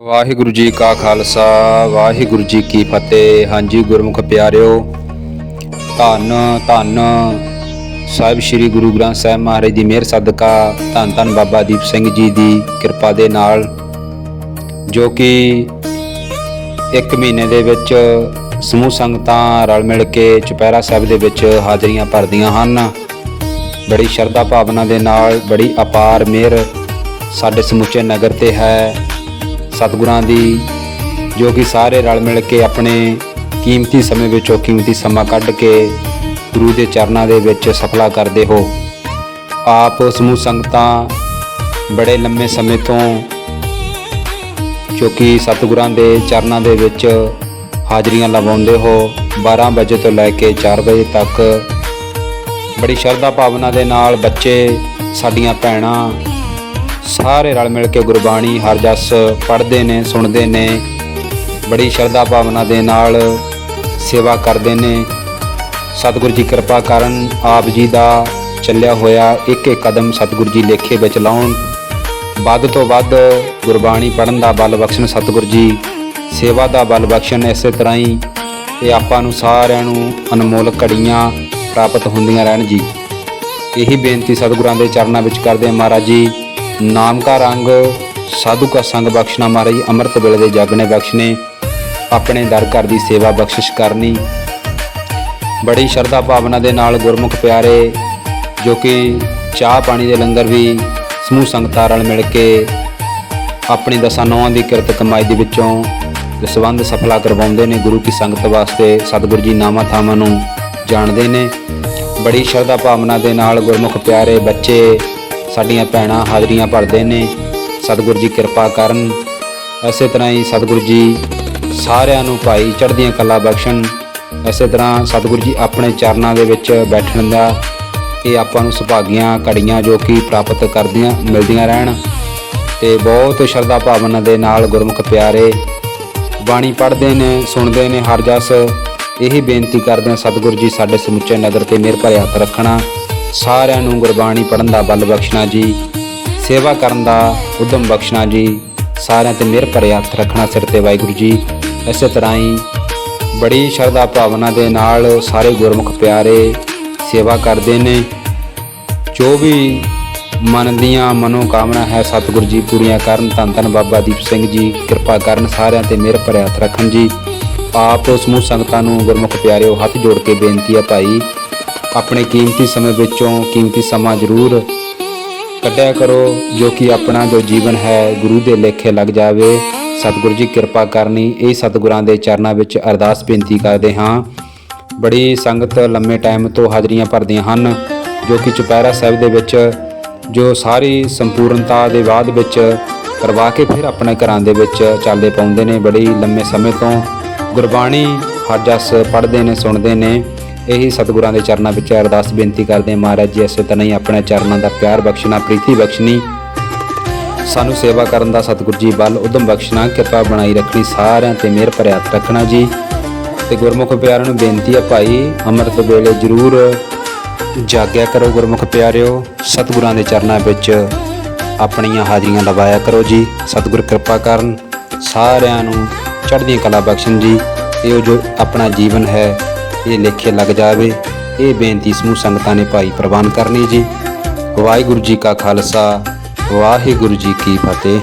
ਵਾਹਿਗੁਰੂ ਜੀ ਕਾ ਖਾਲਸਾ, ਵਾਹਿਗੁਰੂ ਜੀ ਕੀ ਫਤਿਹ। ਹਾਂਜੀ ਗੁਰਮੁਖ ਪਿਆਰਿਓ, ਧੰਨ ਧੰਨ ਸਾਹਿਬ ਸ੍ਰੀ ਗੁਰੂ ਗ੍ਰੰਥ ਸਾਹਿਬ ਮਹਾਰਾਜ ਦੀ ਮਿਹਰ ਸਦਕਾ ਧੰਨ ਧੰਨ ਬਾਬਾ ਦੀਪ ਸਿੰਘ ਜੀ ਦੀ ਕਿਰਪਾ ਦੇ ਨਾਲ, ਜੋ ਕਿ ਇੱਕ ਮਹੀਨੇ ਦੇ ਵਿੱਚ ਸਮੂਹ ਸੰਗਤਾਂ ਰਲ ਮਿਲ ਕੇ ਚੁਪਹਿਰਾ ਸਾਹਿਬ ਦੇ ਵਿੱਚ ਹਾਜ਼ਰੀਆਂ ਭਰਦੀਆਂ ਹਨ। ਬੜੀ ਸ਼ਰਧਾ ਭਾਵਨਾ ਦੇ ਨਾਲ, ਬੜੀ ਅਪਾਰ ਮਿਹਰ ਸਾਡੇ ਸਮੁੱਚੇ ਨਗਰ ਤੇ ਹੈ। ਸਤਿਗੁਰਾਂ ਦੀ, ਜੋ ਕਿ ਸਾਰੇ ਰਲ ਮਿਲ ਕੇ ਆਪਣੇ ਕੀਮਤੀ ਸਮੇਂ ਵਿੱਚੋਂ ਕੀਮਤੀ ਸਮਾਂ ਕੱਢ ਕੇ ਗੁਰੂ ਦੇ ਚਰਨਾਂ ਦੇ ਵਿੱਚ ਸਫਲਾ ਕਰਦੇ ਹੋ। ਆਪ ਸਮੂਹ ਸੰਗਤਾਂ ਬੜੇ ਲੰਮੇ ਸਮੇਂ ਤੋਂ, ਜੋ ਕਿ ਸਤਿਗੁਰਾਂ ਦੇ ਚਰਨਾਂ ਦੇ ਵਿੱਚ ਹਾਜ਼ਰੀਆਂ ਲਵਾਉਂਦੇ ਹੋ 12 ਵਜੇ ਤੋਂ ਲੈ ਕੇ 4 ਵਜੇ ਤੱਕ। ਬੜੀ ਸ਼ਰਧਾ ਭਾਵਨਾ ਦੇ ਨਾਲ ਬੱਚੇ, ਸਾਡੀਆਂ ਭੈਣਾਂ ਸਾਰੇ ਰਲ ਮਿਲ ਕੇ ਗੁਰਬਾਣੀ ਹਰ ਜਸ ਪੜ੍ਹਦੇ ਨੇ, ਸੁਣਦੇ ਨੇ। ਬੜੀ ਸ਼ਰਧਾ ਭਾਵਨਾ ਦੇ ਨਾਲ ਸੇਵਾ ਕਰਦੇ ਨੇ। ਸਤਿਗੁਰੂ ਜੀ ਕਿਰਪਾ ਕਰਨ ਆਪ ਜੀ ਦਾ ਚੱਲਿਆ ਹੋਇਆ ਇੱਕ ਇੱਕ ਕਦਮ ਸਤਿਗੁਰੂ ਜੀ ਲੇਖੇ ਵਿੱਚ ਲਾਉਣ। ਵੱਧ ਤੋਂ ਵੱਧ ਗੁਰਬਾਣੀ ਪੜਨ ਦਾ ਬਲ ਬਖਸ਼ਣ ਸਤਿਗੁਰੂ ਜੀ। ਸੇਵਾ ਦਾ ਬਲ ਬਖਸ਼ਣ ਇਸੇ ਤਰ੍ਹਾਂ ਹੀ ਇਹ ਆਪਾਂ ਨੂੰ ਸਾਰਿਆਂ ਨੂੰ ਅਨਮੋਲ ਘੜੀਆਂ ਪ੍ਰਾਪਤ ਹੁੰਦੀਆਂ ਰਹਿਣ ਜੀ। ਇਹੀ ਬੇਨਤੀ ਸਤਿਗੁਰਾਂ ਦੇ ਚਰਨਾਂ ਵਿੱਚ ਕਰਦੇ ਹਾਂ ਮਹਾਰਾਜ ਜੀ। ਨਾਮ ਕਾ ਰੰਗ, ਸਾਧੂ ਕਾ ਸੰਗ ਬਖਸ਼ਣਾ ਮਹਾਰਾਜ ਅੰਮ੍ਰਿਤ ਵੇਲੇ ਦੇ ਜਗ ਨੇ ਬਖਸ਼ਣੇ ਆਪਣੇ ਦਰ ਘਰ ਦੀ ਸੇਵਾ ਬਖਸ਼ਿਸ਼ ਕਰਨੀ। ਬੜੀ ਸ਼ਰਧਾ ਭਾਵਨਾ ਦੇ ਨਾਲ ਗੁਰਮੁਖ ਪਿਆਰੇ, ਜੋ ਕਿ ਚਾਹ ਪਾਣੀ ਦੇ ਲੰਗਰ ਵੀ ਸਮੂਹ ਸੰਗਤਾਂ ਰਲ ਮਿਲ ਕੇ ਆਪਣੀ ਦਸਾਂ ਨੌਆਂ ਦੀ ਕਿਰਤ ਕਮਾਈ ਦੇ ਵਿੱਚੋਂ ਦਸਵੰਧ ਸਫਲਾ ਕਰਵਾਉਂਦੇ ਨੇ, ਗੁਰੂ ਕੀ ਸੰਗਤ ਵਾਸਤੇ ਸਤਿਗੁਰੂ ਜੀ ਨਾਮਾਂ ਥਾਵਾਂ ਨੂੰ ਜਾਣਦੇ ਨੇ। ਬੜੀ ਸ਼ਰਧਾ ਭਾਵਨਾ ਦੇ ਨਾਲ ਗੁਰਮੁਖ ਪਿਆਰੇ ਬੱਚੇ ਸਾਡੀਆਂ ਭੈਣਾਂ ਹਾਜ਼ਰੀਆਂ ਭਰਦੇ ਨੇ। ਸਤਿਗੁਰੂ ਜੀ ਕਿਰਪਾ ਕਰਨ। ਇਸੇ ਤਰ੍ਹਾਂ ਹੀ ਸਤਿਗੁਰੂ ਜੀ ਸਾਰਿਆਂ ਨੂੰ ਭਾਈ ਚੜ੍ਹਦੀਆਂ ਕਲਾ ਬਖਸ਼ਣ। ਇਸੇ ਤਰ੍ਹਾਂ ਸਤਿਗੁਰੂ ਜੀ ਆਪਣੇ ਚਰਨਾਂ ਦੇ ਵਿੱਚ ਬੈਠਣ ਦਾ ਇਹ ਆਪਾਂ ਨੂੰ ਸੁਭਾਗੀਆਂ ਘੜੀਆਂ ਜੋ ਕਿ ਪ੍ਰਾਪਤ ਕਰਦੀਆਂ, ਮਿਲਦੀਆਂ ਰਹਿਣ। ਤੇ ਬਹੁਤ ਸ਼ਰਧਾ ਭਾਵਨਾ ਦੇ ਨਾਲ ਗੁਰਮੁਖ ਪਿਆਰੇ ਬਾਣੀ ਪੜ੍ਹਦੇ ਨੇ, ਸੁਣਦੇ ਨੇ, ਹਰ ਜਸ ਇਹੀ ਬੇਨਤੀ ਕਰਦੇ ਹਾਂ ਸਤਿਗੁਰੂ ਜੀ ਸਾਡੇ ਸਮੁੱਚੇ ਨਗਰ ਤੇ ਮਿਹਰ ਭਰਿਆ ਹੱਥ ਰੱਖਣਾ। ਸਾਰਿਆਂ ਨੂੰ ਗੁਰਬਾਣੀ ਪੜਨ ਦਾ ਬਲ ਬਖਸ਼ਣਾ ਜੀ, ਸੇਵਾ ਕਰਨ ਦਾ ਉਦਮ ਬਖਸ਼ਣਾ ਜੀ, ਸਾਰਿਆਂ ਤੇ ਮਿਹਰ ਭਰਿਆ ਹੱਥ ਰੱਖਣਾ ਸਿਰ ਤੇ ਵਾਹਿਗੁਰੂ ਜੀ। ਇਸੇ ਤਰ੍ਹਾਂ ਹੀ ਬੜੀ ਸ਼ਰਧਾ ਭਾਵਨਾ ਦੇ ਨਾਲ ਸਾਰੇ ਗੁਰਮੁਖ ਪਿਆਰੇ ਸੇਵਾ ਕਰਦੇ ਨੇ। ਜੋ ਵੀ ਮਨ ਦੀਆਂ ਮਨੋ ਕਾਮਨਾ ਹੈ ਸਤਿਗੁਰੂ ਜੀ ਪੂਰੀਆਂ ਕਰਨ, ਧੰਨ ਧੰਨ ਬਾਬਾ ਦੀਪ ਸਿੰਘ ਜੀ, ਕਿਰਪਾ ਕਰਨ, ਸਾਰਿਆਂ ਤੇ ਮਿਹਰ ਭਰਿਆ ਹੱਥ ਰੱਖਣ ਜੀ। ਆਪ ਸਮੂਹ ਸੰਗਤਾਂ ਨੂੰ ਗੁਰਮੁਖ ਪਿਆਰਿਓ, ਹੱਥ ਜੋੜ ਕੇ ਬੇਨਤੀ ਹੈ ਭਾਈ ਆਪਣੇ ਕੀਮਤੀ ਸਮੇਂ ਵਿੱਚੋਂ ਕੀਮਤੀ ਸਮਾਂ ਜ਼ਰੂਰ ਕੱਢਿਆ ਕਰੋ, ਜੋ ਕਿ ਆਪਣਾ ਜੋ ਜੀਵਨ ਹੈ, ਗੁਰੂ ਦੇ ਲੇਖੇ ਲੱਗ ਜਾਵੇ। ਸਤਿਗੁਰੂ ਜੀ ਕਿਰਪਾ ਕਰਨੀ ਇਹ ਸਤਿਗੁਰਾਂ ਦੇ ਚਰਨਾਂ ਵਿੱਚ ਅਰਦਾਸ ਬੇਨਤੀ ਕਰਦੇ ਹਾਂ। ਬੜੀ ਸੰਗਤ ਲੰਮੇ ਟਾਈਮ ਤੋਂ ਹਾਜ਼ਰੀਆਂ ਭਰਦੀਆਂ ਹਨ, ਜੋ ਕਿ ਚੁਪਹਿਰਾ ਸਾਹਿਬ ਦੇ ਵਿੱਚ, ਜੋ ਸਾਰੀ ਸੰਪੂਰਨਤਾ ਦੇ ਬਾਅਦ ਵਿੱਚ ਕਰਵਾ ਕੇ ਫਿਰ ਆਪਣੇ ਘਰਾਂ ਦੇ ਵਿੱਚ ਚੱਲਦੇ ਪਾਉਂਦੇ ਨੇ। ਬੜੀ ਲੰਮੇ ਸਮੇਂ ਤੋਂ ਗੁਰਬਾਣੀ ਹਰ ਜਸ ਪੜ੍ਹਦੇ ਨੇ, ਸੁਣਦੇ ਨੇ। ਇਹੀ ਸਤਿਗੁਰਾਂ ਦੇ ਚਰਨਾਂ ਵਿੱਚ ਅਰਦਾਸ ਬੇਨਤੀ ਕਰਦੇ ਹਾਂ, ਮਹਾਰਾਜ ਜੀ ਇਸੇ ਤਰ੍ਹਾਂ ਹੀ ਆਪਣੇ ਚਰਨਾਂ ਦਾ ਪਿਆਰ ਬਖਸ਼ਣਾ, ਪ੍ਰੀਤੀ ਬਖਸ਼ਣੀ। ਸਾਨੂੰ ਸੇਵਾ ਕਰਨ ਦਾ ਸਤਿਗੁਰ ਜੀ ਬਲ ਉਦਮ ਬਖਸ਼ਣਾ, ਕਿਰਪਾ ਬਣਾਈ ਰੱਖਣੀ, ਸਾਰਿਆਂ ਤੇ ਮਿਹਰ ਭਰਿਆ ਹੱਥ ਰੱਖਣਾ ਜੀ। ਤੇ ਗੁਰਮੁਖ ਪਿਆਰਿਆਂ ਨੂੰ ਬੇਨਤੀ ਹੈ ਭਾਈ, ਅੰਮ੍ਰਿਤ ਵੇਲੇ ਜ਼ਰੂਰ ਜਾਗਿਆ ਕਰੋ ਗੁਰਮੁਖ ਪਿਆਰਿਓ, ਸਤਿਗੁਰਾਂ ਦੇ ਚਰਨਾਂ ਵਿੱਚ ਆਪਣੀਆਂ ਹਾਜ਼ਰੀਆਂ ਲਵਾਇਆ ਕਰੋ ਜੀ। ਸਤਿਗੁਰ ਕਿਰਪਾ ਕਰਨ, ਸਾਰਿਆਂ ਨੂੰ ਚੜ੍ਹਦੀਆਂ ਕਲਾ ਬਖਸ਼ਣ ਜੀ। ਇਹ ਜੋ ਆਪਣਾ ਜੀਵਨ ਹੈ ਇਹ ਲੇਖੇ ਲੱਗ ਜਾਵੇ। ਇਹ ਬੇਨਤੀ ਸਮੂਹ ਸੰਗਤਾਂ ਨੇ ਭਾਈ ਪ੍ਰਵਾਨ ਕਰਨੀ ਜੀ। ਵਾਹਿਗੁਰੂ ਜੀ ਕਾ ਖਾਲਸਾ, ਵਾਹਿਗੁਰੂ ਜੀ ਕੀ ਫਤਿਹ।